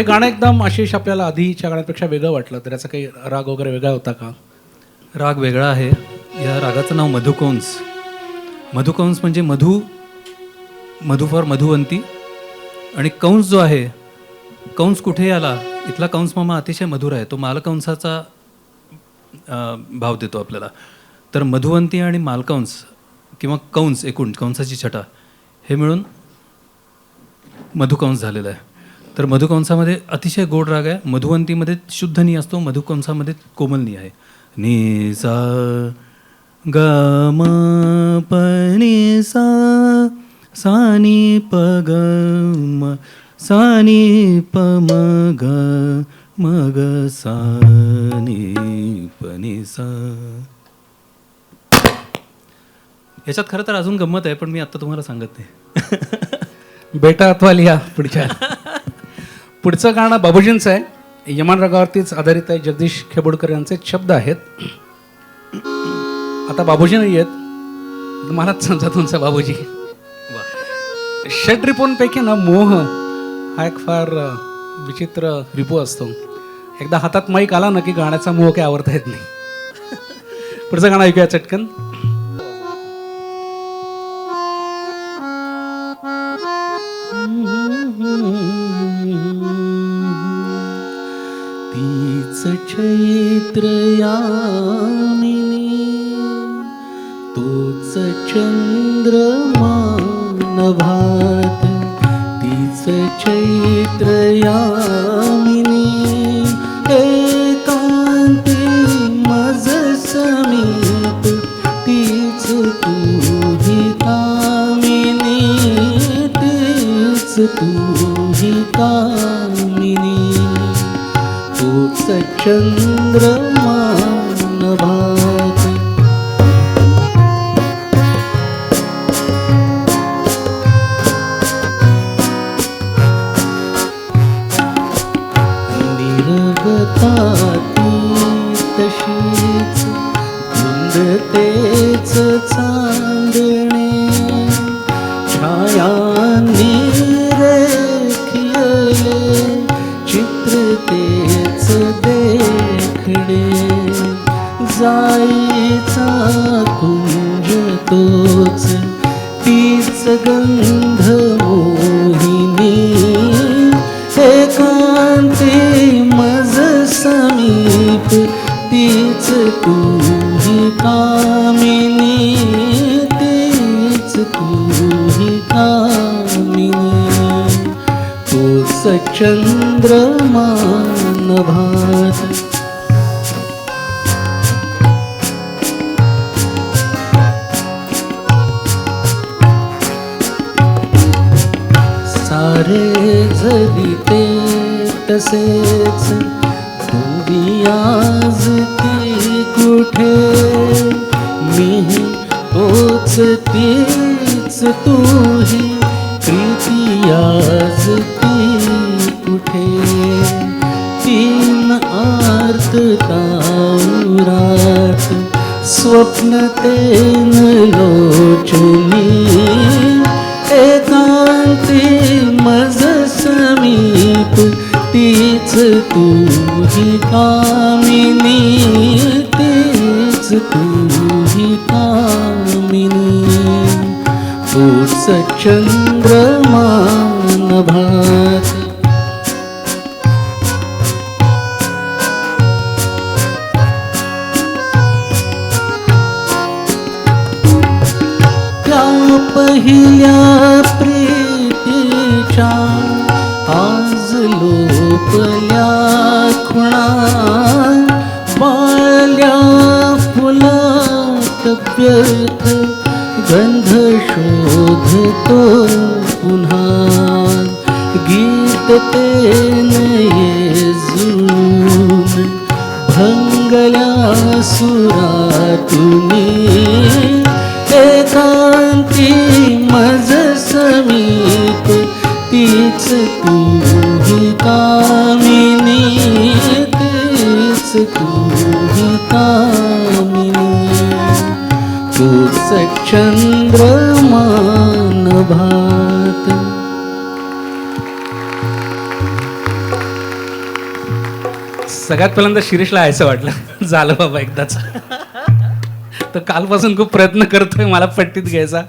हे गाणं एकदम आशिष आपल्याला आधीच्या गाण्यापेक्षा वेगळं वाटलं तर याचा काही राग वगैरे वेगळा होता का? राग वेगळा आहे. या रागाचं नाव मधुकंस मधुकंस म्हणजे मधु मधु फॉर मधुवंती. आणि कंस जो आहे कंस कुठे आला? इथला कंस मामा अतिशय मधुर आहे. तो मालकंसाचा भाव देतो आपल्याला. तर मधुवंती आणि मालकंस किंवा कंस एकूण कंसाची छटा हे मिळून मधुकंस झालेलं आहे. तर मधुकंसामध्ये अतिशय गोड राग आहे. मधुवंतीमध्ये शुद्ध नी असतो मधुकंसामध्ये कोमल नी आहे. नि सा ग म प नि सा सा नि प ग म सा नि प म ग म ग सा नि प नि सा. याच्यात खरं तर अजून गंमत आहे पण मी आत्ता तुम्हाला सांगत नाही. बेटा अथवा लिहा पुढच्या. पुढचं गाणं बाबूजींचं आहे. यमान रागावरतीच आधारित आहे जगदीश खेबोडकर यांचे शब्द आहेत. आता बाबूजी नाही आहेत. मलाच समजा तुमचा बाबूजी. षट रिपोंपैकी ना मोह हा एक फार विचित्र रिपू असतो. एकदा हातात माईक आला ना की गाण्याचा मोह काही आवडता येत नाही. पुढचं गाणं ऐकूया चटकन. चैत्रयामिनी। चैत्र यामिनी तोच चंद्रमान भात तीच चैत्रयामिनी। एकांती मज समीप तीच तूही कामिनी तीच तूही कामिनी। तोच चंद्रमान भात. निरगता ती तशीच जाईचा कुंज तोच तीच गंध मोहिनी. एकांती मज समीप तीच तूही कामिनी. तीच तूही कामिनी. तोच चंद्रमान भात जरी ते तसेच तुम्ही आज ती कुठे? मी तोच तीच तूही प्रीती आज ती कुठे? तीन आर्त तारात स्वप्न ते लोचनी रूप तीच तूही कामिनी तीच तूही कामिनी. तूच चंद्रमान भात. त्या पहिल्या प्रीतीच्या लोपल्या खुणा पाल्या फुलात व्यर्थ गंध शोधतो पुन्हा. गीत ते नये जुळून भंगल्या तुम्ही एकांती मज समीप तीच तू तूही कामिनी तूच चंद्रमान भात सगळ्यात पहिल्यांदा शिरीषला यायचं वाटलं. झालं बाबा एकदाच. तर कालपासून खूप प्रयत्न करतोय मला पट्टीत घ्यायचा.